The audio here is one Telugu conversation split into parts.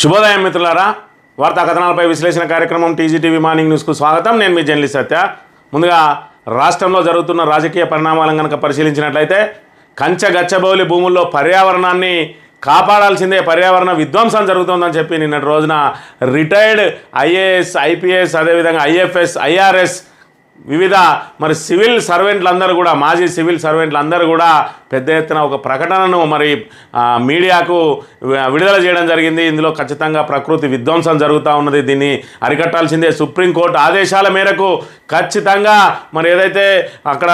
శుభోదయం మిత్రులారా వార్తా కథనాలపై విశ్లేషణ కార్యక్రమం టీజీటీవీ మార్నింగ్ న్యూస్కు స్వాగతం. నేను మీ జర్నలిస్ట్ సత్య. ముందుగా రాష్ట్రంలో జరుగుతున్న రాజకీయ పరిణామాలను కనుక పరిశీలించినట్లయితే కంచె గచ్చబౌలి భూముల్లో పర్యావరణాన్ని కాపాడాల్సిందే పర్యావరణ విధ్వంసం జరుగుతోందని చెప్పి నిన్నటి రోజున రిటైర్డ్ ఐఏఎస్ ఐపీఎస్ అదేవిధంగా ఐఎఫ్ఎస్ ఐఆర్ఎస్ వివిధ మరి సివిల్ సర్వెంట్లందరూ కూడా మాజీ సివిల్ సర్వెంట్లందరూ కూడా పెద్ద ఎత్తున ఒక ప్రకటనను మరి మీడియాకు విడుదల చేయడం జరిగింది. ఇందులో ఖచ్చితంగా ప్రకృతి విధ్వంసం జరుగుతూ ఉన్నది. దీన్ని అరికట్టాల్సిందే సుప్రీంకోర్టు ఆదేశాల మేరకు ఖచ్చితంగా మరి ఏదైతే అక్కడ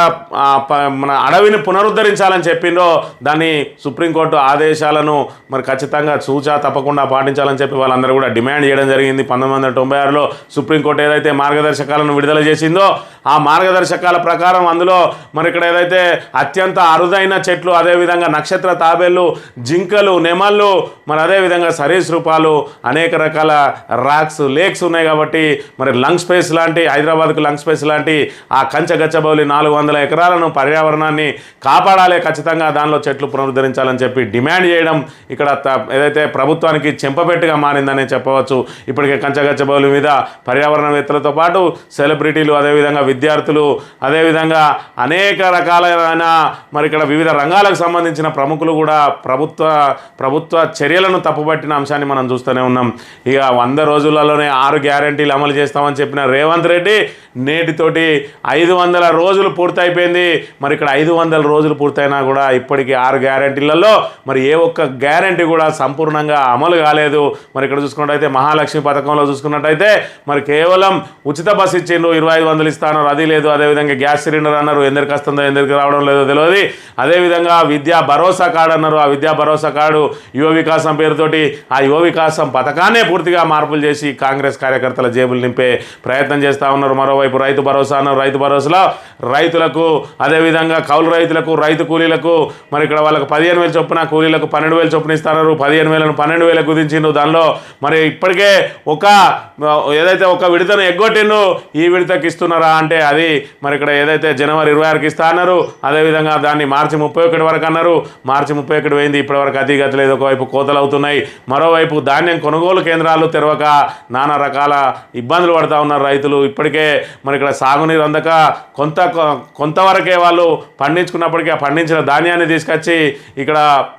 మన అడవిని పునరుద్ధరించాలని చెప్పిందో దాన్ని సుప్రీంకోర్టు ఆదేశాలను మరి ఖచ్చితంగా సూచా తప్పకుండా పాటించాలని చెప్పి వాళ్ళందరూ కూడా డిమాండ్ చేయడం జరిగింది. పంతొమ్మిది వందల తొంభై ఆరులో సుప్రీంకోర్టు ఏదైతే మార్గదర్శకాలను విడుదల చేసిందో ఆ మార్గదర్శకాల ప్రకారం అందులో మరి ఇక్కడ ఏదైతే అత్యంత అరుదైన చెట్లు అదేవిధంగా నక్షత్ర తాబేళ్ళు జింకలు నెమళ్ళు మరి అదేవిధంగా సరీసృపాలు అనేక రకాల రాక్స్ లేక్స్ ఉన్నాయి కాబట్టి మరి లంగ్ స్పేస్ లాంటి హైదరాబాద్కు లంగ్ స్పేస్ లాంటి ఆ కంచగచ్చబౌలి నాలుగు వందల ఎకరాలను పర్యావరణాన్ని కాపాడాలి ఖచ్చితంగా దానిలో చెట్లు పునరుద్ధరించాలని చెప్పి డిమాండ్ చేయడం ఇక్కడ త- ఏదైతే ప్రభుత్వానికి చెంపపెట్టుగా మారిందనే చెప్పవచ్చు. ఇప్పటికే కంచగచ్చబౌలి మీద పర్యావరణవేత్తలతో పాటు సెలబ్రిటీలు అదేవిధంగా విద్యార్థులు అదేవిధంగా అనేక రకాలైన మరి ఇక్కడ వివిధ రంగాలకు సంబంధించిన ప్రముఖులు కూడా ప్రభుత్వ ప్రభుత్వ చర్యలను తప్పుపట్టిన అంశాన్ని మనం చూస్తూనే ఉన్నాం. ఇక వంద రోజులలోనే ఆరు గ్యారంటీలు అమలు చేస్తామని చెప్పిన రేవంత్ రెడ్డి నేటితోటి ఐదు వందల రోజులు పూర్తయిపోయింది. మరి ఇక్కడ ఐదు వందల రోజులు పూర్తయినా కూడా ఇప్పటికీ ఆరు గ్యారంటీలలో మరి ఏ ఒక్క గ్యారంటీ కూడా సంపూర్ణంగా అమలు కాలేదు. మరి ఇక్కడ చూసుకున్నట్టయితే మహాలక్ష్మి పథకంలో చూసుకున్నట్టయితే మరి కేవలం ఉచిత బస్ ఇచ్చిండ్రు ఇరవై ఐదు వందలు ఇస్తాను అది లేదు అదేవిధంగా గ్యాస్ సిలిండర్ అన్నారు. ఎందరికి వస్తుందో ఎందరికి రావడం లేదో తెలియదు. అదేవిధంగా విద్యా భరోసా కార్డు అన్నారు. ఆ విద్యా భరోసా కార్డు యువ వికాసం పేరుతోటి ఆ యువ వికాసం పథకాన్నే పూర్తిగా మార్పులు చేసి కాంగ్రెస్ కార్యకర్తల జేబులు నింపే ప్రయత్నం చేస్తూ ఉన్నారు. మరోవైపు రైతు భరోసా అన్నారు. రైతు భరోసాలో రైతులకు అదేవిధంగా కౌలు రైతులకు రైతు కూలీలకు మరి ఇక్కడ వాళ్ళకి పదిహేను వేలు చొప్పున కూలీలకు పన్నెండు వేలు చొప్పున ఇస్తున్నారు పదిహేను వేలను పన్నెండు వేలకు కుదించిండు. దానిలో మరి ఇప్పటికే ఒక ఏదైతే ఒక విడతను ఎగ్గొట్టిండు ఈ విడతకి ఇస్తున్నారా అంటే అది మరి ఇక్కడ ఏదైతే జనవరి ఇరవై ఆరుకి ఇస్తా అన్నారు. అదేవిధంగా దాన్ని మార్చి ముప్పై ముప్పై ఒకటి వరకు అన్నారు. మార్చి ముప్పై ఒకటి పోయింది. ఇప్పటివరకు వరకు లేదు. ఒకవైపు కోతలు అవుతున్నాయి మరోవైపు ధాన్యం కొనుగోలు కేంద్రాలు తెరవక నానా రకాల ఇబ్బందులు పడుతూ ఉన్నారు రైతులు. ఇప్పటికే మరి ఇక్కడ సాగునీరు అందక కొంత కొంతవరకే వాళ్ళు పండించుకున్నప్పటికీ ఆ పండించిన ధాన్యాన్ని తీసుకొచ్చి ఇక్కడ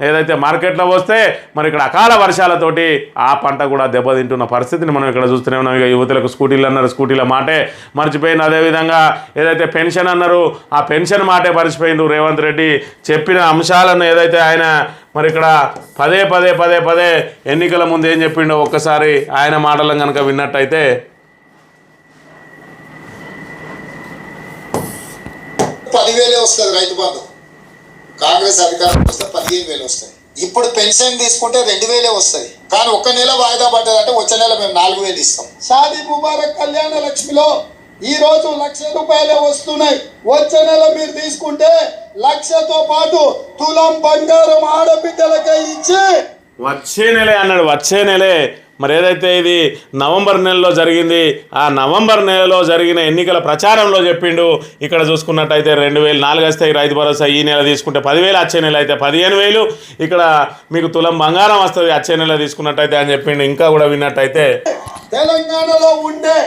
ఏదైతే మార్కెట్లో వస్తే మరి ఇక్కడ అకాల వర్షాలతోటి ఆ పంట కూడా దెబ్బతింటున్న పరిస్థితిని మనం ఇక్కడ చూస్తూనే ఉన్నాం. ఇక యువతులకు స్కూటీలు అన్నారు. స్కూటీల మాటే మర్చిపోయింది అదేవిధంగా ఏదైతే పెన్షన్ అన్నారు ఆ పెన్షన్ మాటే మర్చిపోయింది రేవంత్ రెడ్డి. చెప్పిన అంశాలను ఏదైతే ఆయన మరి ఇక్కడ పదే పదే పదే పదే ఎన్నికల ముందు ఏం చెప్పిండో ఒక్కసారి ఆయన మాటలను కనుక విన్నట్టయితే. పదివేలే వస్తుంది రైతు బంధు. కాంగ్రెస్ అధికారం వస్తే పదిహేను వేలు వస్తాయి. ఇప్పుడు పెన్షన్ తీసుకుంటే రెండు వేలే వస్తుంది కానీ ఒక్క నెల వాయిదా పడ్డదంటే వచ్చే నెల మేము నాలుగు వేలు ఇస్తాం. షాదీ ముబారక్ కళ్యాణ లక్ష్మిలో ఈ రోజు లక్ష రూపాయలే వస్తున్నాయి. వచ్చే నెల మీరు తీసుకుంటే లక్షతో పాటు తులం బంగారం ఆడబిడ్డలకే ఇచ్చి వచ్చే నెలే అన్నాడు వచ్చే నెలే. మరి ఏదైతే ఇది నవంబర్ నెలలో జరిగింది ఆ నవంబర్ నెలలో జరిగిన ఎన్నికల ప్రచారంలో చెప్పిండు. ఇక్కడ చూసుకున్నట్టయితే రెండు వేలు నాలుగు వస్తాయి రైతు భరోసా ఈ నెల తీసుకుంటే పదివేలు వచ్చే నెల అయితే పదిహేను వేలు. ఇక్కడ మీకు తులం బంగారం వస్తుంది వచ్చే నెల తీసుకున్నట్టయితే అని చెప్పిండు. ఇంకా కూడా విన్నట్టయితే తెలంగాణలో ఉండే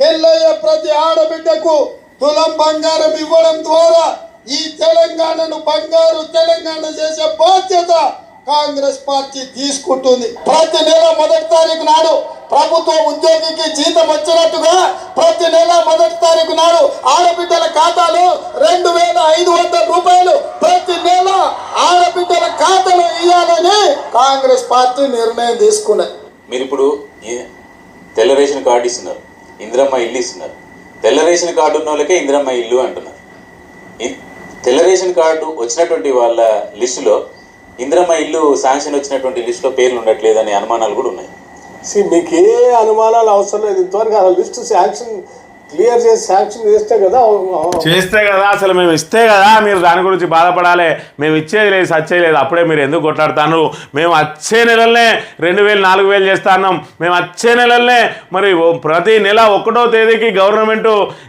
పెళ్ళయ్యే ప్రతి ఆడబిడ్డకు తులం బంగారం ఇవ్వడం ద్వారా ఈ తెలంగాణను బంగారు తెలంగాణ చేసే బాధ్యత కాంగ్రెస్ పార్టీ తీసుకుంటుంది. ప్రతి నెల మొదటి తారీఖు నాడు ప్రభుత్వ ఉద్యోగికి జీతం వచ్చినట్టుగా ప్రతి నెల మొదటి తారీఖు నాడు ఆడబిడ్డల ఖాతాలో రెండు వేల ఐదు వందల రూపాయలు ప్రతి నెల ఆడబిడ్డల ఖాతాలో ఇవ్వాలని కాంగ్రెస్ పార్టీ నిర్ణయం తీసుకున్నది. మీరు ఇప్పుడు ఈ- తెల్ల రేషన్ కార్డు ఇస్తున్నారు. ఇందిరమ్మ ఇల్లు ఇస్తున్నారు. తెల్ల రేషన్ కార్డు ఉన్న వాళ్ళకే ఇందిరమ్మ ఇల్లు అంటున్నారు. తెల్ల రేషన్ కార్డు వచ్చినటువంటి వాళ్ళ లిస్టులో ఇందిరమ్మ ఇల్లు శాంక్షన్ వచ్చినటువంటి లిస్టులో పేర్లు ఉండట్లేదు అనే అనుమానాలు కూడా ఉన్నాయి. మీకు ఏ అనుమానాలు అవసరం లేదు. ఇంతవరకు ఆ లిస్టు శాంక్షన్ క్లియర్ చేసి శాంక్షన్ చేస్తే కదా చేస్తే కదా అసలు మేము ఇస్తే కదా మీరు దాని గురించి బాధపడాలి. మేము ఇచ్చేది లేదు సచ్చేది లేదు అప్పుడే మీరు ఎందుకు కొట్లాడుతాను మేము వచ్చే నెలలనే రెండు వేలు నాలుగు వేలు చేస్తాన్నాం మేము వచ్చే నెలలనే మరి ప్రతి నెల ఒకటో తేదీకి గవర్నమెంట్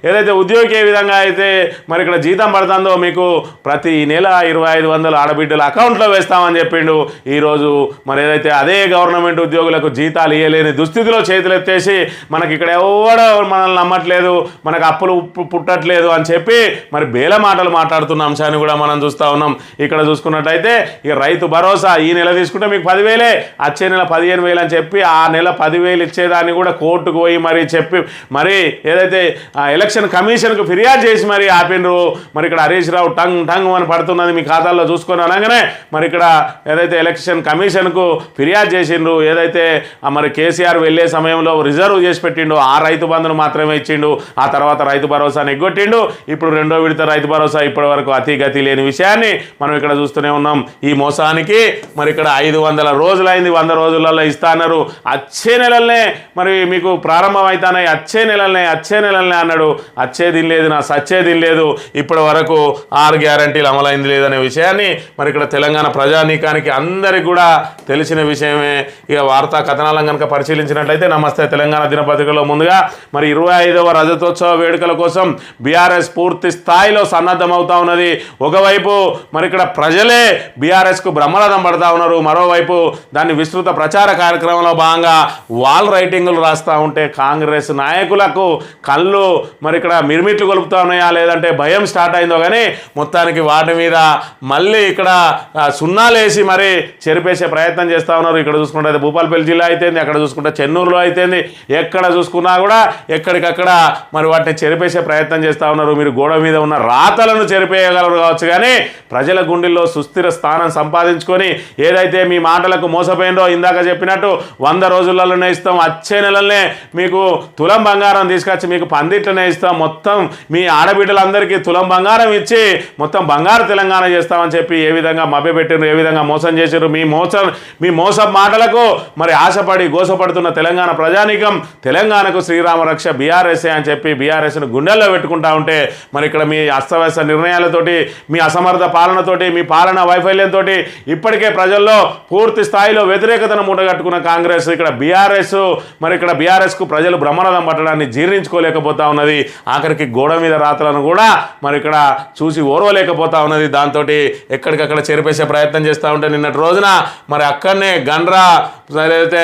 ఏదైతే ఉద్యోగి ఏ విధంగా అయితే మరి ఇక్కడ జీతం పడుతుందో మీకు ప్రతి నెల ఇరవై ఐదు వందలు ఆడబిడ్డల అకౌంట్లో వేస్తామని చెప్పిండు. ఈరోజు మరి ఏదైతే అదే గవర్నమెంట్ ఉద్యోగులకు జీతాలు ఇవ్వలేని దుస్థితిలో చేతులు ఎత్తేసి మనకి ఇక్కడ ఎవడో మనల్ని నమ్మట్లేదు. మనకు అప్పులు ఉప్పు పుట్టట్లేదు అని చెప్పి మరి బేల మాటలు మాట్లాడుతున్న అంశాన్ని కూడా మనం చూస్తూ ఉన్నాం. ఇక్కడ చూసుకున్నట్టయితే ఇక రైతు భరోసా ఈ నెల తీసుకుంటే మీకు పదివేలే వచ్చే నెల పదిహేను వేలు అని చెప్పి ఆ నెల పదివేలు ఇచ్చేదాన్ని కూడా కోర్టుకు పోయి మరి చెప్పి మరి ఏదైతే ఎలక్షన్ కమిషన్కు ఫిర్యాదు చేసి మరి ఆపిండ్రు. మరి ఇక్కడ హరీష్ రావు టంగ్ టంగ్ అని పడుతున్నది మీ ఖాతాల్లో చూసుకొని అనగానే మరి ఇక్కడ ఏదైతే ఎలక్షన్ కమిషన్కు ఫిర్యాదు చేసిండ్రు ఏదైతే మరి కేసీఆర్ వెళ్ళే సమయంలో రిజర్వ్ చేసి పెట్టిండు ఆ రైతు బంధును మాత్రమే ఇచ్చిండు ఆ తర్వాత రైతు భరోసాను ఎగ్గొట్టిండు ఇప్పుడు రెండో విడత రైతు భరోసా ఇప్పటి వరకు అతి గతి లేని విషయాన్ని మనం ఇక్కడ చూస్తూనే ఉన్నాం. ఈ మోసానికి మరి ఇక్కడ ఐదు వందల రోజులైంది వంద రోజులలో ఇస్తా అన్నారు. వచ్చే నెలలనే మరి మీకు ప్రారంభమవుతానే అచ్చే వచ్చే నెలలనే వచ్చే నెలలనే అన్నాడు. వచ్చేది లేదు నా సచ్చేది లేదు. ఇప్పటి వరకు ఆరు గ్యారంటీలు అమలైంది లేదనే విషయాన్ని మరి ఇక్కడ తెలంగాణ ప్రజానీకానికి అందరికి కూడా తెలిసిన విషయమే. ఇక వార్తా కథనాలను కనుక పరిశీలించినట్లయితే నమస్తే తెలంగాణ దినపత్రికలో ముందుగా. మరి ఇరవై ఐదవ రజతోత్సవ వేడుకల కోసం బీఆర్ఎస్ పూర్తి స్థాయిలో సన్నద్ధమవుతా ఉన్నది. ఒకవైపు మరి ఇక్కడ ప్రజలే బీఆర్ఎస్కు బ్రహ్మరథం పడతా ఉన్నారు. మరోవైపు దాన్ని విస్తృత ప్రచార కార్యక్రమంలో భాగంగా వాల్ రైటింగులు రాస్తూ ఉంటే కాంగ్రెస్ నాయకులకు కళ్ళు మరి ఇక్కడ మిర్మిట్లు కొలుపుతా ఉన్నాయా? లేదంటే భయం స్టార్ట్ అయిందో కానీ మొత్తానికి వాటి మీద మళ్ళీ ఇక్కడ సున్నాలేసి మరి చెరిపేసే ప్రయత్నం చేస్తూ ఉన్నారు. ఇక్కడ చూసుకుంటే భూపాలపల్లి జిల్లా అయితేంది అక్కడ చూసుకుంటే చెన్నూరులో అయితేంది. ఎక్కడ చూసుకున్నా కూడా ఎక్కడికక్కడ మరి వాటిని చెరిపేసే ప్రయత్నం చేస్తూ ఉన్నారు. మీరు గోడ మీద ఉన్న రాతలను చెరిపేయగలరు కావచ్చు కానీ ప్రజల గుండెల్లో సుస్థిర స్థానం సంపాదించుకొని ఏదైతే మీ మాటలకు మోసపోయిందో ఇందాక చెప్పినట్టు వంద రోజులలోనే ఇస్తాం వచ్చే నెలలనే మీకు తులం బంగారం తీసుకొచ్చి మీకు పందిట్లనే ఇస్తాం. మొత్తం మీ ఆడబిడ్డలందరికీ తులం బంగారం ఇచ్చి మొత్తం బంగారు తెలంగాణ చేస్తామని చెప్పి ఏ విధంగా మభ్యపెట్టారు ఏ విధంగా మోసం చేశారు మీ మోసం మీ మోసం మాటలకు మరి ఆశపడి గోసపడుతున్న తెలంగాణ ప్రజానీకం తెలంగాణకు శ్రీరామ రక్ష బీఆర్ఎస్ఏ అని చెప్పి బీఆర్ఎస్ను గుండెల్లో పెట్టుకుంటా ఉంటే మరి ఇక్కడ మీ అస్తవ్యస్త నిర్ణయాలతోటి మీ అసమర్థ పాలనతోటి మీ పాలన వైఫల్యంతో ఇప్పటికే ప్రజల్లో పూర్తి స్థాయిలో వ్యతిరేకతను మూటగట్టుకున్న కాంగ్రెస్ ఇక్కడ బీఆర్ఎస్ మరి ఇక్కడ బీఆర్ఎస్కు ప్రజలు బ్రహ్మరథం పట్టడాన్ని జీర్ణించుకోలేకపోతా ఉన్నది. ఆఖరికి గోడ మీద రాతలను కూడా మరి ఇక్కడ చూసి ఓర్వలేకపోతా ఉన్నది. దాంతో ఎక్కడికక్కడ చెరిపేసే ప్రయత్నం చేస్తూ ఉంటే నిన్నటి రోజున మరి అక్కడనే గండ్రా ఏదైతే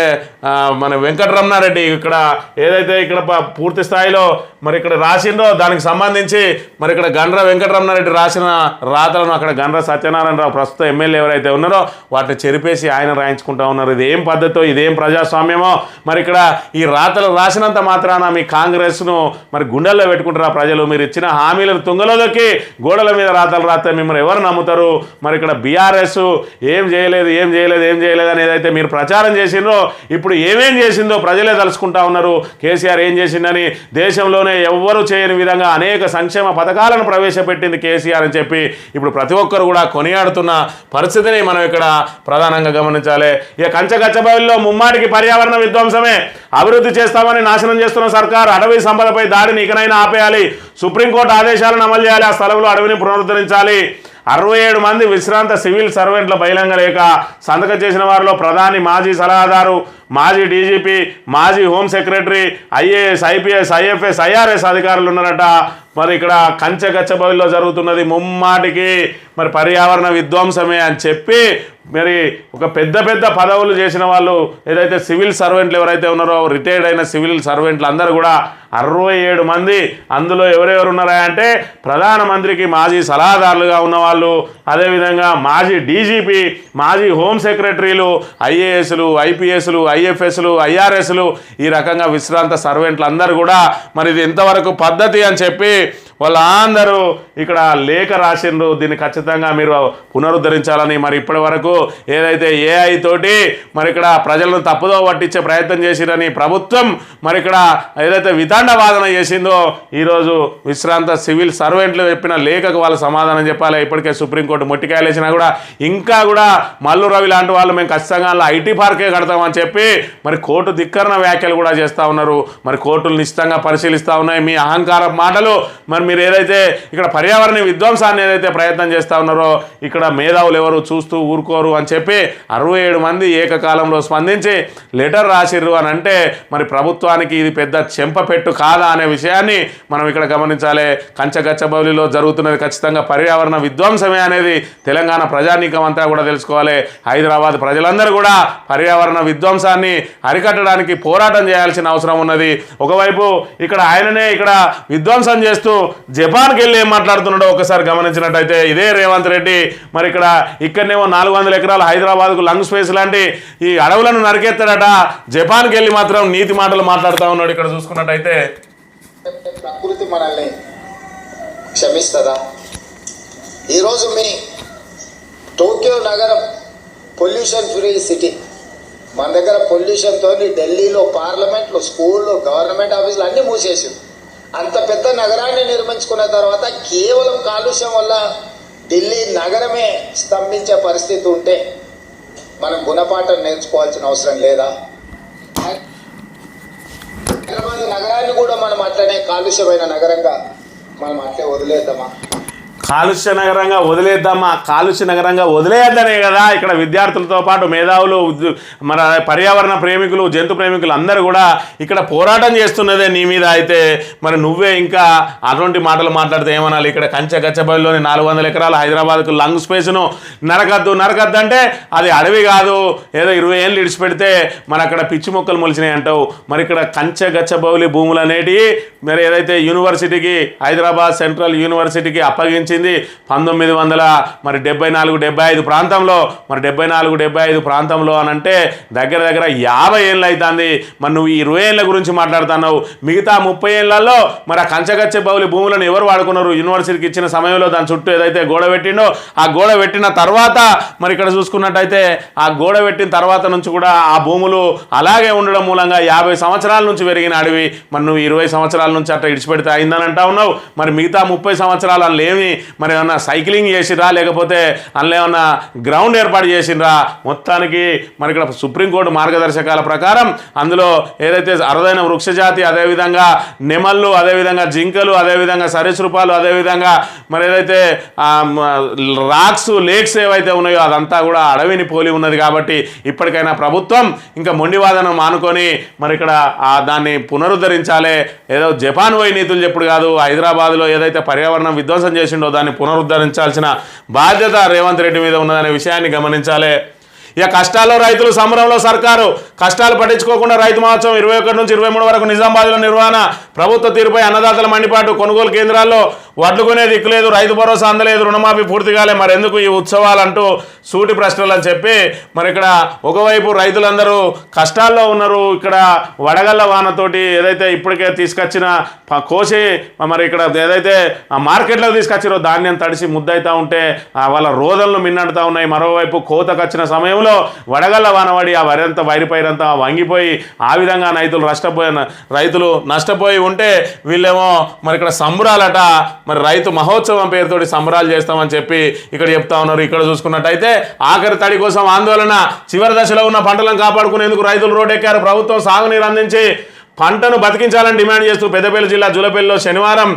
మన వెంకటరమణారెడ్డి ఇక్కడ ఏదైతే ఇక్కడ ప- పూర్తి స్థాయిలో మరి ఇక్కడ రాసిండో దానికి సంబంధించి మరి ఇక్కడ గండ్ర వెంకటరమణారెడ్డి రాసిన రాతలను అక్కడ గండ్ర సత్యనారాయణరావు ప్రస్తుత ఎమ్మెల్యే ఎవరైతే ఉన్నారో వాటిని చెరిపేసి ఆయన రాయించుకుంటా ఉన్నారు. ఇది ఏం పద్ధతో? ఇదేం ప్రజాస్వామ్యమో? మరి ఇక్కడ ఈ రాతలు రాసినంత మాత్రాన మీ కాంగ్రెస్ను మరి గుండెల్లో పెట్టుకుంటారా ప్రజలు? మీరు ఇచ్చిన హామీలను తుంగలోకి గోడల మీద రాతలు రాస్తే మిమ్మల్ని ఎవరు నమ్ముతారు? మరి ఇక్కడ బీఆర్ఎస్ ఏం చేయలేదు ఏం చేయలేదు ఏం చేయలేదు అని ఏదైతే మీరు ప్రచారం చేసిండ్రో? ఇప్పుడు ఏమేం చేసిందో ప్రజలే తలుచుకుంటా ఉన్నారు. కేసీఆర్ ఏం చేసిందని దేశం దేశంలోనే ఎవ్వరు చేయని విధంగా అనేక సంక్షేమ పథకాలను ప్రవేశపెట్టింది కేసీఆర్ అని చెప్పి ఇప్పుడు ప్రతి ఒక్కరు కూడా కొనియాడుతున్న పరిస్థితిని మనం ఇక్కడ ప్రధానంగా గమనించాలి. ఇక కంచగచ్చబయల్లో ముమ్మాటికి పర్యావరణ విధ్వంసమే. అభివృద్ధి చేస్తామని నాశనం చేస్తున్న సర్కార్ అటవీ సంపదపై దాడిని ఇకనైనా ఆపేయాలి. సుప్రీంకోర్టు ఆదేశాలను అమలు చేయాలి. ఆ స్థలంలో అడవిని పునరుద్ధరించాలి. అరవై ఏడు మంది విశ్రాంత సివిల్ సర్వెంట్ల బహిరంగ లేఖ సంతకం చేసిన వారిలో ప్రధాని మాజీ సలహాదారు మాజీ డీజీపీ మాజీ home secretary IAS IPS IFS IRS అధికారులు ఉన్నారట. మరి ఇక్కడ కంచె గచ్చబౌలిలో జరుగుతున్నది ముమ్మాటికి. మరి పర్యావరణ విధ్వంసమే అని చెప్పి మరి ఒక పెద్ద పెద్ద పదవులు చేసిన వాళ్ళు ఏదైతే సివిల్ సర్వెంట్లు ఎవరైతే ఉన్నారో రిటైర్డ్ అయిన సివిల్ సర్వెంట్లు అందరూ కూడా అరవై ఏడు మంది అందులో ఎవరెవరు ఉన్నారా అంటే ప్రధానమంత్రికి మాజీ సలహాదారులుగా ఉన్నవాళ్ళు అదేవిధంగా మాజీ డీజీపీ మాజీ హోమ్ సెక్రటరీలు ఐఏఎస్లు ఐపీఎస్లు ఐఎఫ్ఎస్లు ఐఆర్ఎస్లు ఈ రకంగా విశ్రాంత సర్వెంట్లు అందరూ కూడా మరి ఇది ఎంతవరకు పద్ధతి అని చెప్పి వాళ్ళందరూ ఇక్కడ లేఖ రాసిండ్రు. దీన్ని ఖచ్చితంగా మీరు పునరుద్ధరించాలని మరి ఇప్పటి వరకు ఏదైతే ఏఐ తోటి మరి ఇక్కడ ప్రజలను తప్పుదో పట్టించే ప్రయత్నం చేసిరని ప్రభుత్వం మరి ఇక్కడ ఏదైతే వితాండ వాదన చేసిందో ఈరోజు విశ్రాంత సివిల్ సర్వెంట్లు చెప్పిన లేఖకు వాళ్ళు సమాధానం చెప్పాలి. ఇప్పటికే సుప్రీంకోర్టు మొట్టికాయలేసినా కూడా ఇంకా కూడా మల్లు రవి లాంటి వాళ్ళు మేము ఖచ్చితంగా ఐటీ పార్కే కడతామని చెప్పి మరి కోర్టు ధిక్కరణ వ్యాఖ్యలు కూడా చేస్తూ ఉన్నారు. మరి కోర్టులు నిశ్చితంగా పరిశీలిస్తూ ఉన్నాయి. మీ అహంకార మాటలు మరి మీరు ఏదైతే ఇక్కడ పర్యావరణ విధ్వంసాన్ని ఏదైతే ప్రయత్నం చేస్తూ ఉన్నారో ఇక్కడ మేధావులు ఎవరు చూస్తూ ఊరుకోరు అని చెప్పి అరవై ఏడు మంది ఏకకాలంలో స్పందించి లెటర్ రాసిర్రు అని అంటే మరి ప్రభుత్వానికి ఇది పెద్ద చెంపపెట్టు కాదా అనే విషయాన్ని మనం ఇక్కడ గమనించాలి. కంచగచ్చబౌలిలో జరుగుతున్నది ఖచ్చితంగా పర్యావరణ విధ్వంసమే అనేది తెలంగాణ ప్రజానీకం అంతా కూడా తెలుసుకోవాలి. హైదరాబాద్ ప్రజలందరూ కూడా పర్యావరణ విధ్వంసాన్ని అరికట్టడానికి పోరాటం చేయాల్సిన అవసరం ఉన్నది. ఒకవైపు ఇక్కడ ఆయననే ఇక్కడ విధ్వంసం చేస్తూ జపాన్కి వెళ్ళి ఏం మాట్లాడుతున్నాడో ఒకసారి గమనించినట్టయితే ఇదే రేవంత్ రెడ్డి. మరి ఇక్కడ ఇక్కడనేమో నాలుగు వందల ఎకరాలు హైదరాబాద్కు లంగ్ స్పేస్ లాంటి ఈ అడవులను నరికేస్తాడట. జపాన్కి వెళ్ళి మాత్రం నీతి మాటలు మాట్లాడుతూ ఉన్నాడు ఇక్కడ చూసుకున్నట్టయితే. ప్రకృతి మనల్ని క్షమిస్తుందా? ఈరోజు మీ టోక్యో నగరం పొల్యూషన్ ఫ్రీ సిటీ. మన దగ్గర పొల్యూషన్తో ఢిల్లీలో పార్లమెంట్లో స్కూల్లో గవర్నమెంట్ ఆఫీసులు అన్నీ మూసేసింది అంత పెద్ద నగరాన్ని నిర్మించుకున్న తర్వాత కేవలం కాలుష్యం వల్ల ఢిల్లీ నగరమే స్తంభించే పరిస్థితి ఉంటే మనం గుణపాఠం నేర్చుకోవాల్సిన అవసరం లేదా? హైదరాబాద్ నగరాన్ని కూడా మనం అట్లనే కాలుష్యమైన నగరంగా మనం అట్లే వదిలేద్దామా? కాలుష్య నగరంగా వదిలేద్దామా? కాలుష్య నగరంగా వదిలేయద్దనే కదా. ఇక్కడ విద్యార్థులతో పాటు మేధావులు మన పర్యావరణ ప్రేమికులు జంతు ప్రేమికులు అందరూ కూడా ఇక్కడ పోరాటం చేస్తున్నదే నీ మీద అయితే. మరి నువ్వే ఇంకా అటువంటి మాటలు మాట్లాడితే ఏమనాలి? ఇక్కడ కంచె గచ్చబడిలోని నాలుగు వందల ఎకరాలు హైదరాబాద్కు లంగ్ స్పేస్ను నరకద్దు. నరకద్దు అంటే అది అడవి కాదు. ఏదో ఇరవై ఏళ్ళు ఇడిచిపెడితే మరి అక్కడ పిచ్చి మొక్కలు మొలిచినాయి అంటావు మరి ఇక్కడ కంచె గచ్చబౌలి భూములు అనేటివి మరి ఏదైతే యూనివర్సిటీకి హైదరాబాద్ సెంట్రల్ యూనివర్సిటీకి అప్పగించి అప్పగించింది పంతొమ్మిది వందల మరి డెబ్బై నాలుగు డెబ్బై ఐదు ప్రాంతంలో మరి డెబ్బై నాలుగు డెబ్బై ఐదు ప్రాంతంలో అని అంటే దగ్గర దగ్గర యాభై ఏళ్ళు అవుతుంది మరి నువ్వు ఇరవై ఏళ్ళ గురించి మాట్లాడుతున్నావు. మిగతా ముప్పై ఏళ్ళలో మరి ఆ కంచగచ్చే బౌలి భూములను ఎవరు వాడుకున్నారు? యూనివర్సిటీకి ఇచ్చిన సమయంలో దాని చుట్టూ ఏదైతే గోడ పెట్టిండో ఆ గోడ పెట్టిన తర్వాత మరి ఇక్కడ చూసుకున్నట్టయితే ఆ గోడ పెట్టిన తర్వాత నుంచి కూడా ఆ భూములు అలాగే ఉండడం మూలంగా యాభై సంవత్సరాల నుంచి పెరిగిన అడవి. మరి నువ్వు ఇరవై సంవత్సరాల నుంచి అట్లా ఇడిచిపెడితే అయిందని అంటా ఉన్నావు. మరి మిగతా ముప్పై సంవత్సరాలు అందులో ఏమి మరి ఏమన్నా సైక్లింగ్ చేసిరా లేకపోతే అందులో ఏమన్నా గ్రౌండ్ ఏర్పాటు చేసిరా మొత్తానికి మరి ఇక్కడ సుప్రీంకోర్టు మార్గదర్శకాల ప్రకారం అందులో ఏదైతే అరుదైన వృక్షజాతి అదేవిధంగా నెమళ్ళు అదేవిధంగా జింకలు అదేవిధంగా సరీసృపాలు అదేవిధంగా మరి ఏదైతే రాక్స్ లేక్స్ ఏవైతే ఉన్నాయో అదంతా కూడా అడవిని పోలి ఉన్నది కాబట్టి ఇప్పటికైనా ప్రభుత్వం ఇంకా మొండివాదన మానుకొని మరి ఇక్కడ దాన్ని పునరుద్ధరించాలి. ఏదో జపాన్ పోయి నీతులు చెప్పుడు కాదు. హైదరాబాద్లో ఏదైతే పర్యావరణం విధ్వంసం చేసిండో దాన్ని పునరుద్ధరించాల్సిన బాధ్యత రేవంత్ రెడ్డి మీద ఉన్నదనే విషయాన్ని గమనించాలి. ఇక కష్టాల్లో రైతులు సంబరంలో సర్కారు. కష్టాలు పట్టించుకోకుండా రైతు మహోత్సవం ఇరవై ఒకటి నుంచి ఇరవై మూడు వరకు నిజామాబాద్లో నిర్వహణ ప్రభుత్వ తీరుపై అన్నదాతల మండిపాటు కొనుగోలు కేంద్రాల్లో వడ్లు కొనే దిక్కులేదు రైతు భరోసా అందలేదు రుణమాఫీ పూర్తి కాలే మరి ఎందుకు ఈ ఉత్సవాలంటూ సూటి ప్రశ్నలు అని చెప్పి మరి ఇక్కడ ఒకవైపు రైతులందరూ కష్టాల్లో ఉన్నారు ఇక్కడ వడగళ్ళ వానతోటి ఏదైతే ఇప్పటికే తీసుకొచ్చిన కోసి మరి ఇక్కడ ఏదైతే ఆ మార్కెట్లో తీసుకొచ్చిరో ధాన్యం తడిసి ముద్దయితా ఉంటే ఆ వాళ్ళ రోదనలు మిన్నడుతూ ఉన్నాయి. మరోవైపు కోతకు వచ్చిన సమయంలో వడగళ్ళ వానవాడి ఆ వరంతా వైరి పైరంతా వంగిపోయి ఆ విధంగా రైతులు నష్టపోయిన రైతులు నష్టపోయి ఉంటే వీళ్ళేమో మరి ఇక్కడ సంబురాలట మరి రైతు మహోత్సవం పేరుతోటి సంబరాలు చేస్తామని చెప్పి ఇక్కడ చెప్తా ఉన్నారు. ఇక్కడ చూసుకున్నట్టయితే ఆఖరి తడి కోసం ఆందోళన. చివరి దశలో ఉన్న పంటలను కాపాడుకునేందుకు రైతులు రోడ్డెక్కారు. ప్రభుత్వం సాగునీరు అందించి పంటను బతికించాలని డిమాండ్ చేస్తూ పెద్దపల్లి జిల్లా జూలపల్లిలో శనివారం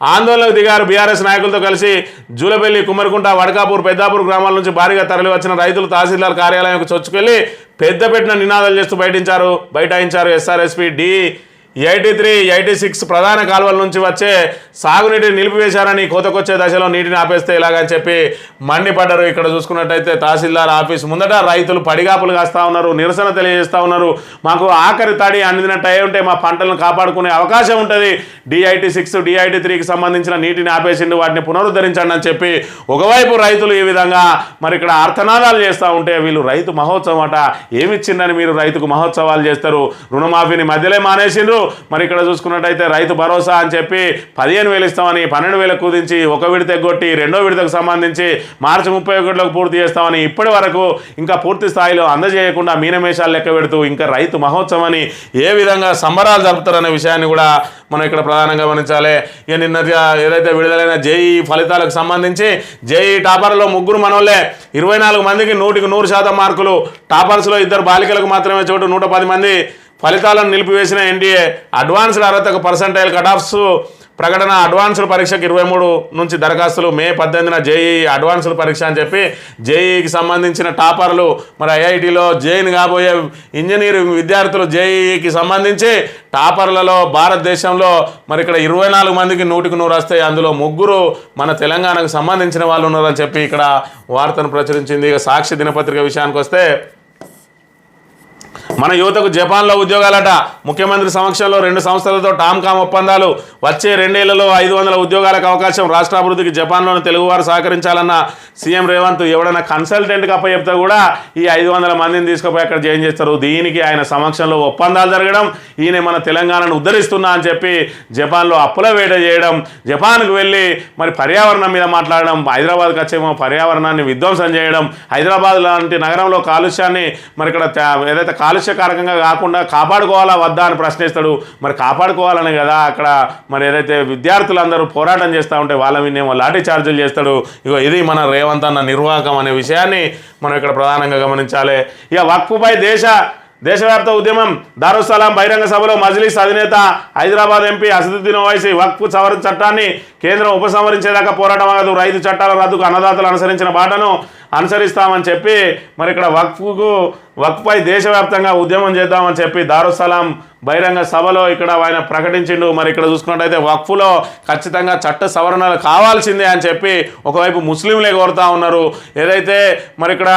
ఆందోళనకు దిగారు బీఆర్ఎస్ నాయకులతో కలిసి జూలపల్లి కుమ్మరికుంట వడకాపూర్ పెద్దాపూర్ గ్రామాల నుంచి భారీగా తరలి వచ్చిన రైతులు తహసీల్దార్ కార్యాలయంకు చొచ్చుకెళ్ళి పెద్ద పెట్టిన నినాదాలు చేస్తూ బయటించారు బైఠాయించారు SRSP D eighty three eighty six ప్రధాన కాలువల నుంచి వచ్చే సాగునీటిని నిలిపివేశారని కోతకొచ్చే దశలో నీటిని ఆపేస్తే ఇలాగని చెప్పి మండిపడ్డారు. ఇక్కడ చూసుకున్నట్టయితే తహసీల్దార్ ఆఫీస్ ముందట రైతులు పడిగాపులు కాస్తా ఉన్నారు నిరసన తెలియజేస్తూ ఉన్నారు. మాకు ఆఖరి తడి అందినట్టు అయి ఉంటే మా పంటలను కాపాడుకునే అవకాశం ఉంటుంది. డిఐటి సిక్స్ డిఐటి త్రీకి సంబంధించిన నీటిని ఆపేసిండు వాటిని పునరుద్ధరించండి అని చెప్పి ఒకవైపు రైతులు ఈ విధంగా మరి ఇక్కడ అర్థనాదాలు చేస్తూ ఉంటే వీళ్ళు రైతు మహోత్సవం అట ఏమిచ్చిందని మీరు రైతుకు మహోత్సవాలు చేస్తారు. రుణమాఫీని మధ్యలో మానేసిండ్రు. మరి ఇక్కడ చూసుకున్నట్టయితే రైతు భరోసా అని చెప్పి పదిహేను వేలు ఇస్తామని పన్నెండు వేలకు కుదించి ఒక విడత ఎగ్గొట్టి రెండో విడతకు సంబంధించి మార్చి ముప్పై ఒకటిలోకి పూర్తి చేస్తామని ఇప్పటి వరకు ఇంకా పూర్తి స్థాయిలో అందజేయకుండా మీనమేషాలు లెక్క పెడుతూ ఇంకా రైతు మహోత్సవం అని ఏ విధంగా సంబరాలు జరుపుతారనే విషయాన్ని కూడా మనం ఇక్కడ ప్రధానంగా గమనించాలి. ఇక నిన్న ఏదైతే విడుదలైన జేఈ ఫలితాలకు సంబంధించి జేఈ టాపర్లో ముగ్గురు మనోళ్ళే. ఇరవై నాలుగు మందికి నూటికి నూరు శాతం మార్కులు. టాపర్స్లో ఇద్దరు బాలికలకు మాత్రమే చోటు నూట పది మంది ఫలితాలను నిలిపివేసిన ఎన్డీఏ అడ్వాన్స్డ్ అర్హతకు పర్సంటైల్ కట్ ఆఫ్స్ ప్రకటన అడ్వాన్స్డ్ పరీక్షకు ఇరవై మూడు నుంచి దరఖాస్తులు మే పద్దెనిమిదిన జేఈ అడ్వాన్స్డ్ పరీక్ష అని చెప్పి జేఈకి సంబంధించిన టాపర్లు మరి ఐఐటిలో జైన్ కాబోయే ఇంజనీరింగ్ విద్యార్థులు జేఈకి సంబంధించి టాపర్లలో భారతదేశంలో మరి ఇక్కడ ఇరవై నాలుగు మందికి నూటికి నూరు వస్తాయి. అందులో ముగ్గురు మన తెలంగాణకు సంబంధించిన వాళ్ళు ఉన్నారని చెప్పి ఇక్కడ వార్తను ప్రచురించింది. ఇక సాక్షి దినపత్రిక విషయానికి వస్తే మన యువతకు జపాన్లో ఉద్యోగాలట. ముఖ్యమంత్రి సమక్షంలో రెండు సంస్థలతో టామ్కామ్ ఒప్పందాలు. వచ్చే రెండేళ్ళలో ఐదు వందల ఉద్యోగాలకు అవకాశం రాష్ట్రాభివృద్ధికి జపాన్లోని తెలుగువారు సహకరించాలన్న సీఎం రేవంత్ ఎవడన్నా కన్సల్టెంట్ అప్ప చెప్తే కూడా ఈ ఐదు వందల మందిని తీసుకుపోయి అక్కడ జాయిన్ చేస్తారు. దీనికి ఆయన సమక్షంలో ఒప్పందాలు జరగడం ఈయన మన తెలంగాణను ఉద్ధరిస్తున్నా అని చెప్పి జపాన్లో అప్పుల వేట చేయడం జపాన్కు వెళ్ళి మరి పర్యావరణం మీద మాట్లాడడం హైదరాబాద్కి వచ్చేమో పర్యావరణాన్ని విధ్వంసం చేయడం హైదరాబాద్ లాంటి నగరంలో కాలుష్యాన్ని మరి ఇక్కడ ఏదైతే ఏదైతే కాలుష్యకారకంగా కాకుండా కాపాడుకోవాలా వద్దా అని ప్రశ్నిస్తాడు. మరి కాపాడుకోవాలని కదా అక్కడ మరి ఏదైతే విద్యార్థులందరూ పోరాటం చేస్తూ ఉంటే వాళ్ళ మీదేమో లాఠీ చార్జీలు చేస్తాడు. ఇగో ఇది మన రేవంత్ అన్న నిర్వాహకం అనే విషయాన్ని మనం ఇక్కడ ప్రధానంగా గమనించాలి. ఇక వక్ఫుపై దేశ దేశవ్యాప్త ఉద్యమం దారుసలాం బహిరంగ సభలో మజ్లీస్ అధినేత హైదరాబాద్ ఎంపీ అసదుద్దీన్ ఓవైసీ వక్ఫ్ సవరణ చట్టాన్ని కేంద్రం ఉపసంహరించేదాకా పోరాటం కాదు రైతు చట్టాల రద్దుకు అన్నదాతలు అనుసరించిన బాటను అనుసరిస్తామని చెప్పి మరి ఇక్కడ వక్ఫ్కు వక్ఫ్పై దేశవ్యాప్తంగా ఉద్యమం చేద్దామని చెప్పి దారుసలాం బహిరంగ సభలో ఇక్కడ ఆయన ప్రకటించిండు. మరి ఇక్కడ చూసుకున్నట్టయితే వక్ఫ్లో ఖచ్చితంగా చట్ట సవరణలు కావాల్సిందే అని చెప్పి ఒకవైపు ముస్లింలే కోరుతా ఉన్నారు. ఏదైతే మరి ఇక్కడ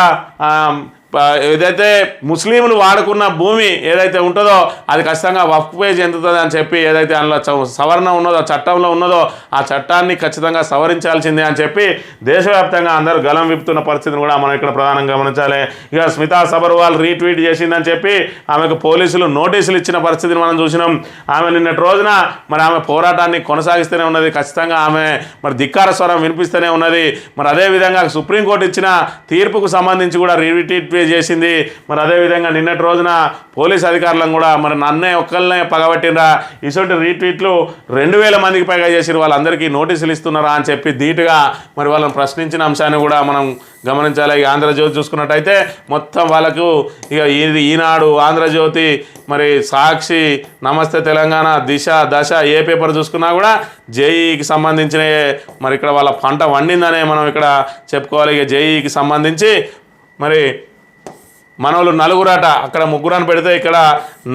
ఏదైతే ముస్లింలు వాడుకున్న భూమి ఏదైతే ఉంటుందో అది ఖచ్చితంగా వఫ్ పే చెందుతుంది అని చెప్పి ఏదైతే అందులో సవరణ ఉన్నదో చట్టంలో ఉన్నదో ఆ చట్టాన్ని ఖచ్చితంగా సవరించాల్సిందే అని చెప్పి దేశవ్యాప్తంగా అందరూ గలం విప్పుతున్న పరిస్థితిని కూడా మనం ఇక్కడ ప్రధానంగా గమనించాలి. ఇక స్మితా సబర్వాల్ రీట్వీట్ చేసిందని చెప్పి ఆమెకు పోలీసులు నోటీసులు ఇచ్చిన పరిస్థితిని మనం చూసినాం. ఆమె నిన్నటి రోజున మరి ఆమె పోరాటాన్ని కొనసాగిస్తూనే ఉన్నది. ఖచ్చితంగా ఆమె మరి ధిక్కార స్వరం వినిపిస్తూనే ఉన్నది. మరి అదేవిధంగా సుప్రీంకోర్టు ఇచ్చిన తీర్పుకు సంబంధించి కూడా రీట్వీట్ చేసింది. మరి అదేవిధంగా నిన్నటి రోజున పోలీస్ అధికారులను కూడా మరి నన్నే ఒక్కళ్ళనే పగబట్టినరా ఇటువంటి రీట్వీట్లు రెండు వేల మందికి పైగా చేసిన వాళ్ళందరికీ నోటీసులు ఇస్తున్నారా అని చెప్పి ధీటుగా మరి వాళ్ళని ప్రశ్నించిన అంశాన్ని కూడా మనం గమనించాలి. ఇక ఆంధ్రజ్యోతి చూసుకున్నట్టయితే మొత్తం వాళ్ళకు ఇక ఇది ఈనాడు ఆంధ్రజ్యోతి మరి సాక్షి నమస్తే తెలంగాణ దిశ దశ ఏ పేపర్ చూసుకున్నా కూడా జేఈకి సంబంధించిన మరి ఇక్కడ వాళ్ళ పంట వండిందనే మనం ఇక్కడ చెప్పుకోవాలి. ఇక జేఈకి సంబంధించి మరి మనోళ్ళు నలుగురట అక్కడ ముగ్గురని పెడితే ఇక్కడ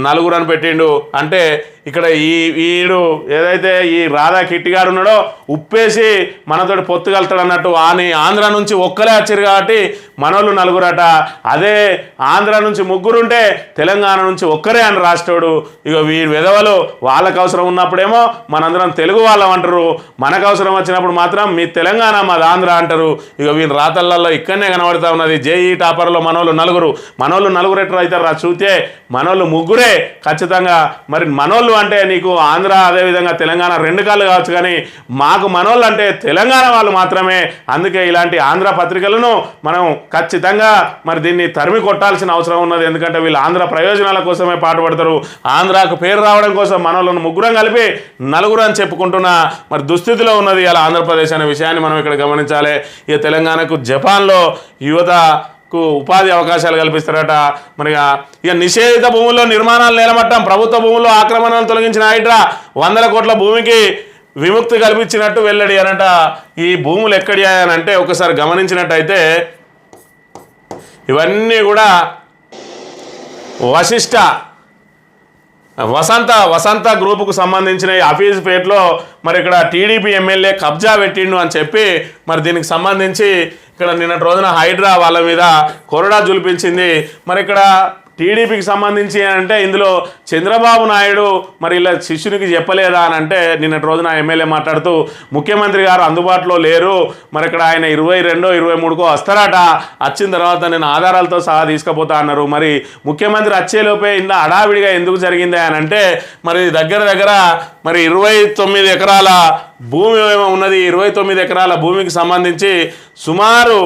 నలుగురని పెట్టిండు. అంటే ఇక్కడ ఈ వీడు ఏదైతే ఈ రాధా కిట్టిగాడు ఉన్నాడో ఉప్పేసి మనతోటి పొత్తు కలుతాడు అన్నట్టు అని ఆంధ్ర నుంచి ఒక్కలే వచ్చారు కాబట్టి మనోళ్ళు నలుగురట. అదే ఆంధ్ర నుంచి ముగ్గురుంటే తెలంగాణ నుంచి ఒక్కరే అని రాష్ట్రుడు ఇక వీడి విధవలు వాళ్ళకు అవసరం ఉన్నప్పుడేమో మనందరం తెలుగు వాళ్ళం అంటారు. మనకు అవసరం వచ్చినప్పుడు మాత్రం మీ తెలంగాణ మాది ఆంధ్ర అంటారు. ఇక వీళ్ళ రాతలలో ఇక్కడనే కనబడతా ఉన్నది. జేఈ టాపర్లో మనోళ్ళు నలుగురు. మనోళ్ళు నలుగురు ఎట్లా అవుతారు రా చూస్తే మనోళ్ళు ముగ్గురే ఖచ్చితంగా. మరి మనోళ్ళు అంటే నీకు ఆంధ్ర అదేవిధంగా తెలంగాణ రెండు కాళ్ళు కావచ్చు కానీ మాకు మనోళ్ళు అంటే తెలంగాణ వాళ్ళు మాత్రమే. అందుకే ఇలాంటి ఆంధ్ర పత్రికలను మనం ఖచ్చితంగా మరి దీన్ని తరిమి కొట్టాల్సిన అవసరం ఉన్నది. ఎందుకంటే వీళ్ళు ఆంధ్ర ప్రయోజనాల కోసమే పాటుపడతారు ఆంధ్రాకు పేరు రావడం కోసం మనోళ్ళను ముగ్గురం కలిపి నలుగురు అని చెప్పుకుంటున్న మరి దుస్థితిలో ఉన్నది ఇలా ఆంధ్రప్రదేశ్ అనే విషయాన్ని మనం ఇక్కడ గమనించాలి. ఇక తెలంగాణకు జపాన్లో యువత కు ఉపాధి అవకాశాలు కల్పిస్తారట. మరి ఇక నిషేధిత భూముల్లో నిర్మాణాలు నిలబట్టం ప్రభుత్వ భూముల్లో ఆక్రమణలు తొలగించిన హైడ్రా వందల కోట్ల భూమికి విముక్తి కల్పించినట్టు వెల్లడి అనట. ఈ భూములు ఎక్కడి అని అంటే ఒకసారి గమనించినట్టయితే ఇవన్నీ కూడా వశిష్ట వసంత వసంత గ్రూపుకు సంబంధించిన ఈ హఫీజ్ పేట్లో మరి ఇక్కడ టీడీపీ ఎమ్మెల్యే కబ్జా పెట్టిండు అని చెప్పి మరి దీనికి సంబంధించి ఇక్కడ నిన్నటి రోజున హైడ్రా వాళ్ళ మీద కొరడా జులిపించింది. మరి ఇక్కడ టీడీపీకి సంబంధించి అంటే ఇందులో చంద్రబాబు నాయుడు మరి ఇలా శిష్యునికి చెప్పలేదా అని అంటే నిన్నటి రోజున ఎమ్మెల్యే మాట్లాడుతూ ముఖ్యమంత్రి గారు అందుబాటులో లేరు. మరి ఇక్కడ ఆయన ఇరవై రెండో ఇరవై మూడుకో వస్తారట వచ్చిన తర్వాత నేను ఆధారాలతో సహా తీసుకుపోతా అన్నారు. మరి ముఖ్యమంత్రి వచ్చేలోపే ఇంత అడావిడిగా ఎందుకు జరిగింది అని అంటే మరి దగ్గర దగ్గర మరి ఇరవై తొమ్మిది ఎకరాల భూమి ఏమో ఉన్నది. ఇరవై తొమ్మిది ఎకరాల భూమికి సంబంధించి సుమారు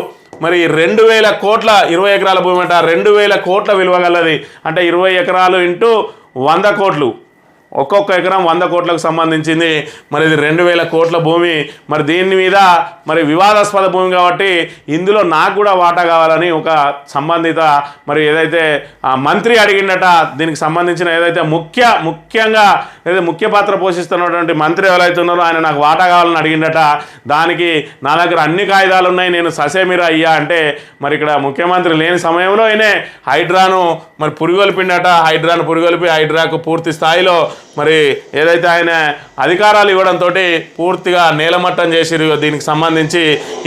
మరి రెండు వేల కోట్ల ఇరవై ఎకరాల భూమి అంట. రెండు వేల కోట్ల విలువ గలది. అంటే ఇరవై ఎకరాలు ఇంటూ వంద కోట్లు. ఒక్కొక్క ఎకరం వంద కోట్లకు సంబంధించింది. మరి ఇది రెండు వేల కోట్ల భూమి. మరి దీని మీద మరి వివాదాస్పద భూమి కాబట్టి ఇందులో నాకు కూడా వాటా కావాలని ఒక సంబంధిత మరి ఏదైతే మంత్రి అడిగిండట దీనికి సంబంధించిన ఏదైతే ముఖ్య ముఖ్యంగా లేదా ముఖ్య పాత్ర పోషిస్తున్నటువంటి మంత్రి ఎవరైతే ఉన్నారో ఆయన నాకు వాటా కావాలని అడిగిండట. దానికి నా దగ్గర అన్ని కాగితాలు ఉన్నాయి నేను ససేమిరా అయ్యా అంటే మరి ఇక్కడ ముఖ్యమంత్రి లేని సమయంలో ఆయనే హైడ్రాను మరి పురిగొల్పిండట. హైడ్రాను పురిగొల్పి హైడ్రాకు పూర్తి స్థాయిలో మరి ఏదైతే ఆయన అధికారాలు ఇవ్వడంతో పూర్తిగా నేలమట్టం చేసిరు దీనికి సంబంధించి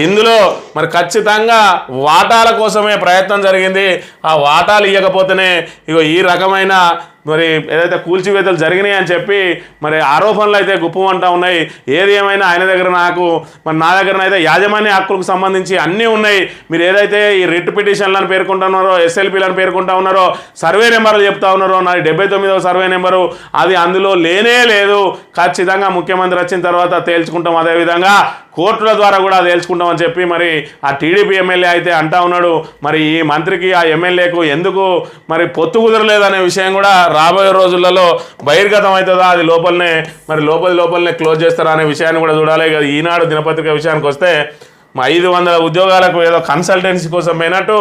ఇందులో మరి ఖచ్చితంగా వాటాల కోసమే ప్రయత్నం జరిగింది. ఆ వాటాలు ఇవ్వకపోతేనే ఇగో ఈ రకమైన మరి ఏదైతే కూల్చివేతలు జరిగినాయి అని చెప్పి మరి ఆరోపణలు అయితే గుప్పమంటా ఉన్నాయి. ఏది ఏమైనా ఆయన దగ్గర నాకు మరి నా దగ్గర అయితే యాజమాన్య హక్కులకు సంబంధించి అన్నీ ఉన్నాయి. మీరు ఏదైతే ఈ రిట్ పిటిషన్లను పేర్కొంటున్నారో ఎస్ఎల్పీలను పేర్కొంటా ఉన్నారో సర్వే నెంబర్లు చెప్తా ఉన్నారో నా డెబ్బై తొమ్మిదవ సర్వే నెంబరు అది అందులో లేనే లేదు. ఖచ్చితంగా ముఖ్యమంత్రి వచ్చిన తర్వాత తేల్చుకుంటాం. అదేవిధంగా కోర్టుల ద్వారా కూడా తేల్చుకుంటామని చెప్పి మరి ఆ టీడీపీ ఎమ్మెల్యే అయితే అంటా ఉన్నాడు. మరి ఈ మంత్రికి ఆ ఎమ్మెల్యేకు ఎందుకు మరి పొత్తు కుదరలేదనే విషయం కూడా రాబోయే రోజులలో బహిర్గతం అవుతుందా అది లోపలనే మరి లోపల లోపలనే క్లోజ్ చేస్తారా అనే విషయాన్ని కూడా చూడాలి. కదా ఈనాడు దినపత్రిక విషయానికి వస్తే మా ఐదు వందల ఉద్యోగాలకు ఏదో కన్సల్టెన్సీ కోసం పోయినట్టు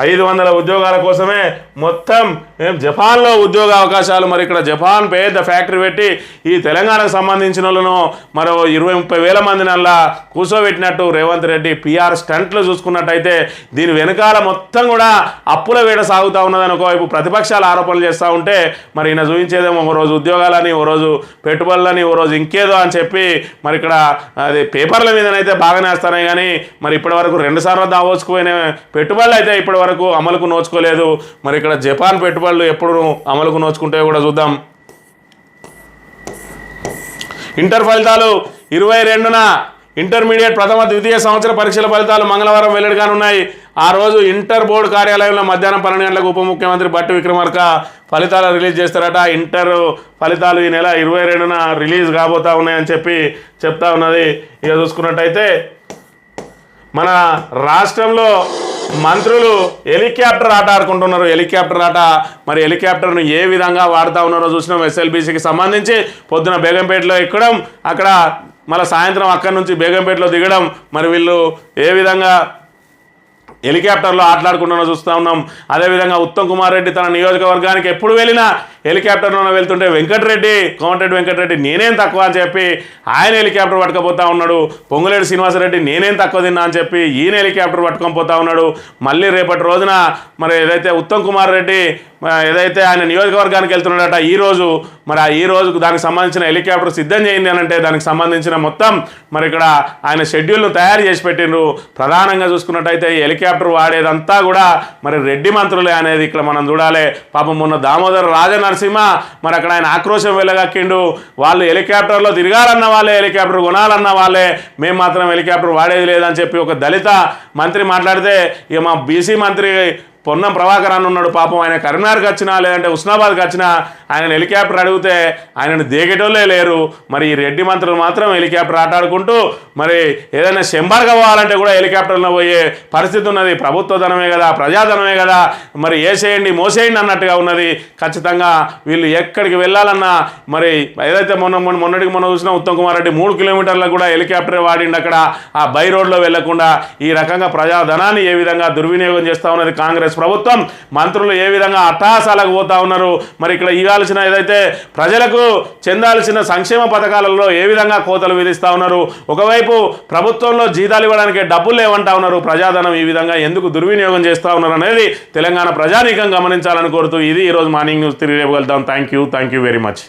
ఐదు వందల ఉద్యోగాల కోసమే మొత్తం ఏం జపాన్లో ఉద్యోగ అవకాశాలు మరి ఇక్కడ జపాన్ పెద్ద ఫ్యాక్టరీ పెట్టి ఈ తెలంగాణకు సంబంధించిన వాళ్ళను మరో ఇరవై ముప్పై వేల మంది నల్లా కూర్చోబెట్టినట్టు రేవంత్ రెడ్డి పిఆర్ స్టంట్లు చూసుకున్నట్టయితే దీని వెనకాల మొత్తం కూడా అప్పుల వేడ సాగుతూ ఉన్నదని ఒకవైపు ప్రతిపక్షాలు ఆరోపణలు చేస్తూ ఉంటే మరి ఈయన చూపించేదేమో ఓ రోజు ఉద్యోగాలని ఓ రోజు పెట్టుబడులని ఓ రోజు ఇంకేదో అని చెప్పి మరి ఇక్కడ అది పేపర్ల మీదనైతే బాగానే వేస్తానే కానీ మరి ఇప్పటి వరకు రెండు సార్లు దావోచుకుపోయిన పెట్టుబడులు అయితే ఇప్పటి వరకు అమలుకు నోచుకోలేదు. మరి ఇక్కడ జపాన్ పెట్టుబడులు ఎప్పుడు అమలుకు నోచుకుంటే కూడా చూద్దాం. ఇంటర్ ఫలితాలు ఇరవై రెండున ఇంటర్మీడియట్ ప్రథమ ద్వితీయ సంవత్సర పరీక్షల ఫలితాలు మంగళవారం వెల్లడి కానున్నాయి ఆ రోజు ఇంటర్ బోర్డు కార్యాలయంలో మధ్యాహ్నం పన్నెండు గంటలకు ఉప ముఖ్యమంత్రి బట్టి విక్రమార్క ఫలితాలు రిలీజ్ చేస్తారట. ఇంటర్ ఫలితాలు ఈ నెల ఇరవై రెండున రిలీజ్ కాబోతా ఉన్నాయని చెప్పి చెప్తా ఉన్నది. ఇక చూసుకున్నట్టయితే మన రాష్ట్రంలో మంత్రులు హెలికాప్టర్ ఆట ఆడుకుంటున్నారు. హెలికాప్టర్ ఆట మరి హెలికాప్టర్ను ఏ విధంగా వాడుతూ ఉన్నారో చూసినాం ఎస్ఎల్బీసీకి సంబంధించి. పొద్దున బేగంపేటలో ఎక్కడం అక్కడ మళ్ళీ సాయంత్రం అక్కడి నుంచి బేగంపేటలో దిగడం. మరి వీళ్ళు ఏ విధంగా హెలికాప్టర్లో ఆటలాడుకుంటున్న చూస్తూ ఉన్నాం. అదేవిధంగా ఉత్తమ్ కుమార్ రెడ్డి తన నియోజకవర్గానికి ఎప్పుడు వెళ్ళినా హెలికాప్టర్లో వెళ్తుంటే వెంకటరెడ్డి కోమటిరెడ్డి వెంకటరెడ్డి నేనేం తక్కువ అని చెప్పి ఆయన హెలికాప్టర్ పట్టుకపోతా ఉన్నాడు. పొంగులేడు శ్రీనివాసరెడ్డి నేనేం తక్కువ తిన్నా అని చెప్పి ఈయన హెలికాప్టర్ పట్టుకొని పోతా ఉన్నాడు. మళ్ళీ రేపటి రోజున మరి ఏదైతే ఉత్తమ్ కుమార్ రెడ్డి ఏదైతే ఆయన నియోజకవర్గానికి వెళ్తున్నాడట ఈ రోజు మరి ఆ ఈ రోజుకు దానికి సంబంధించిన హెలికాప్టర్ సిద్ధం చేయండి అని అంటే దానికి సంబంధించిన మొత్తం మరి ఇక్కడ ఆయన షెడ్యూల్ను తయారు చేసి పెట్టిండ్రు. ప్రధానంగా చూసుకున్నట్టయితే ఈ హెలికాప్టర్ వాడేదంతా కూడా మరి రెడ్డి మంత్రులే అనేది ఇక్కడ మనం చూడాలి. పాపం మొన్న దామోదర్ రాజనరసింహ మరి అక్కడ ఆయన ఆక్రోశం వెళ్ళగక్కిండు వాళ్ళు హెలికాప్టర్లో తిరగాలన్న వాళ్ళే హెలికాప్టర్ కొనాలన్న వాళ్ళే. మేము మాత్రం హెలికాప్టర్ వాడేది లేదని చెప్పి ఒక దళిత మంత్రి మాట్లాడితే ఇక మా బీసీ మంత్రి పొన్నం ప్రభాకర్ అన్న ఉన్నాడు పాపం. ఆయన కరీంనగర్కి వచ్చినా లేదంటే ఉస్నాబాద్కి వచ్చినా ఆయన హెలికాప్టర్ అడిగితే ఆయనను దిగేటోళ్ళే లేరు. మరి ఈ రెడ్డి మంత్రులు మాత్రం హెలికాప్టర్ ఆటాడుకుంటూ మరి ఏదైనా శంబార్గా పోవాలంటే కూడా హెలికాప్టర్లో పోయే పరిస్థితి ఉన్నది. ప్రభుత్వ ధనమే కదా ప్రజాధనమే కదా. మరి ఏసేయండి మోసేయండి అన్నట్టుగా ఉన్నది. ఖచ్చితంగా వీళ్ళు ఎక్కడికి వెళ్ళాలన్నా మరి ఏదైతే మొన్న మొన్న మొన్నటికి మొన్న చూసినా ఉత్తమ్ కుమార్ రెడ్డి మూడు కిలోమీటర్లకు కూడా హెలికాప్టర్ వాడిండి అక్కడ. ఆ బై రోడ్లో వెళ్ళకుండా ఈ రకంగా ప్రజాధనాన్ని ఏ విధంగా దుర్వినియోగం చేస్తా ఉన్నది కాంగ్రెస్ ప్రభుత్వం మంత్రులు ఏ విధంగా అట్టహాసాలకు పోతా ఉన్నారు? మరి ఇక్కడ ఇవ్వాల్సిన ఏదైతే ప్రజలకు చెందాల్సిన సంక్షేమ పథకాలలో ఏ విధంగా కోతలు విధిస్తా ఉన్నారు? ఒకవైపు ప్రభుత్వంలో జీతాలు ఇవ్వడానికి డబ్బులు లేవంటా ఉన్నారు. ప్రజాధనం ఈ విధంగా ఎందుకు దుర్వినియోగం చేస్తూ ఉన్నారు అనేది తెలంగాణ ప్రజానీకం గమనించాలని కోరుతూ ఇది ఈరోజు మార్నింగ్ న్యూస్ తిరిగి రేపు వెళ్తాం thank you. Thank you very much.